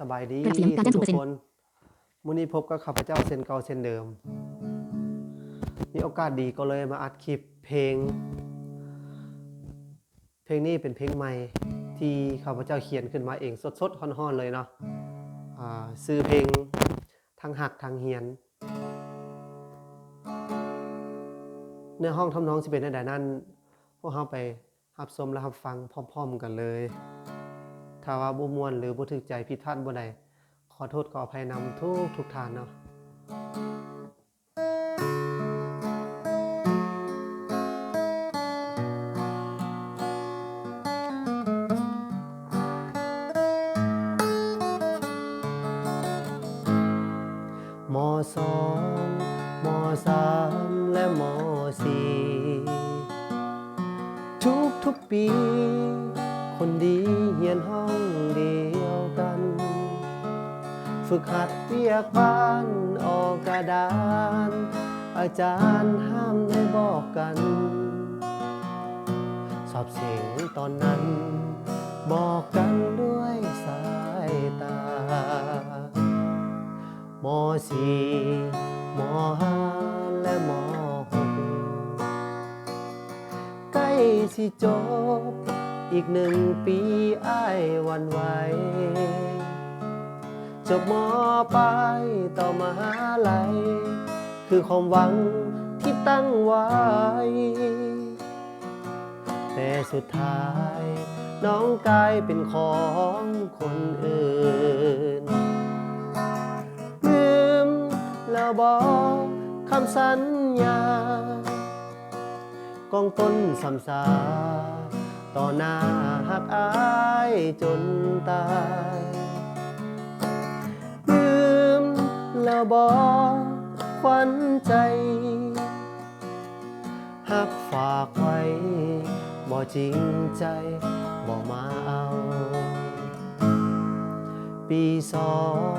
สบายดีกราบเสียงการด้านทุก0%คนมื้อนี้พบกับข้าพเจ้าเซนเก่าเซนเดิม มีโอกาสดีก็เลยมาอัดคลิปเพลง เพลงนี้เป็นเพลงใหม่ที่ข้าพเจ้าเขียนขึ้นมาเองสดๆฮ้อนๆเลยเนาะอ่าซื้อเพลงทางหักทางเฮียน เนื้อห้องทำนองสิเป็นในใดนั้น พวกเราไปรับชมและรับฟังพร้อม ๆ กันเลย ถ้าว่าบ่มวนหรือบ่ถึกใจผิดพลาดบ่ใดขอโทษขออภัยนำทุกทุกทานเนาะมสองมสามและมสี่ทุกทุกปี คนดีเฮียนห้องเดียวกัน ฝึกหัดเรียกบ้านออกกระดาน อาจารย์ห้ามได้บอกกัน สอบเสียงตอนนั้น บอกกันด้วยสายตามสี่มห้าและมหกใกล้สิจบ อีกหนึ่งปีอ้ายวันไหวจบมปลายต่อมหาลัยคือความหวังที่ตั้งไว้ แต่สุดท้าย น้องกลายเป็นของคนอื่นลืมแล้วบอกคำสัญญากองต้นสำสา ต่อหน้าหักอายจนตายลืมแล้วบอกควันใจหักฝากไว้บ่จริงใจบ่มาเอา ปีสอง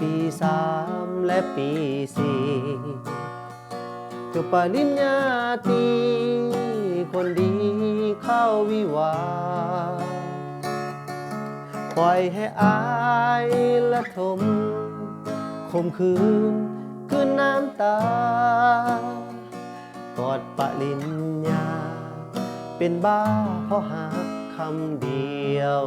ปีสามและปีสี่จบปริญญาตรี คนดีเข้าวิวาปล่อยให้อายละทมคมคืนคืนน้ำตา กอดปริญญา เป็นบ้าเพราะหาคำเดียว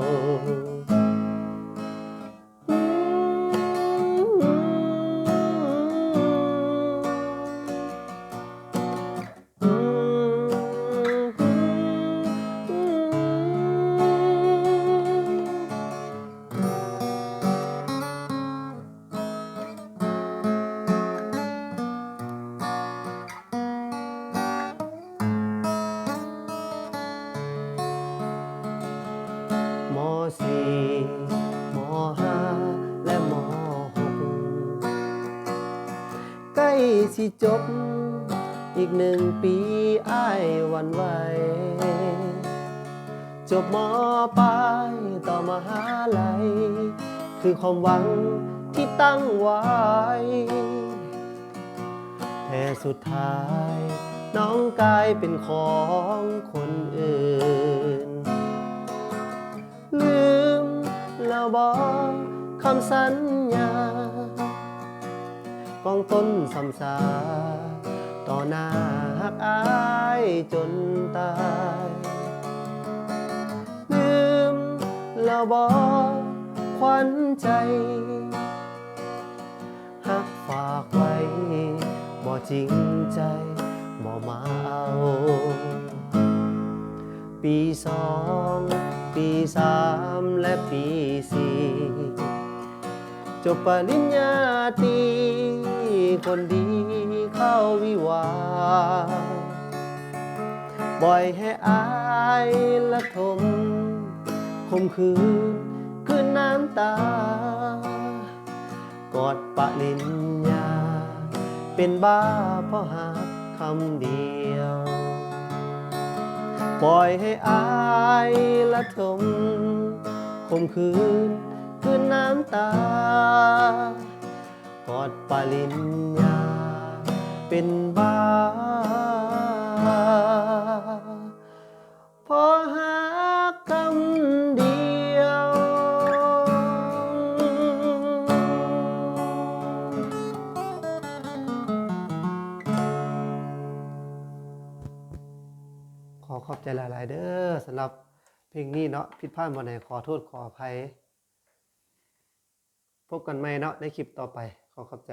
ล้สิจบ อีกหนึ่งปีอ้ายวันไหว จบมอปลายต่อมหาลัย คือความหวังที่ตั้งไว้ แต่สุดท้าย น้องกลายเป็นของคนอื่น ลืมแล้วบอกคำสัญ ต้นสำสา ต่อหน้าหักอายจนตายลืมแล้วบอกควันใจหักฝากไว้บ่จริงใจบ่มาเอา ปีสองปีสามและปีสี่จบปริญญาตรี คนดีเข้าวิวาบ่อยให้อายละทมคมคืนคืนน้ำตา กอดปริญญา เป็นบ้าเพราะหาคำเดียวปล่อยให้อายละทมคมคืนคืนน้ำตา กอดปลิญญา เป็นบ้าพอหาคำเดียว ขอขอบใจหลาย ๆ เด้อสำหรับเพลงนี้เนาะผิดพลาดวันไหนขอโทษขออภัยพบกันใหม่เนาะในคลิปต่อไป เข้าใจ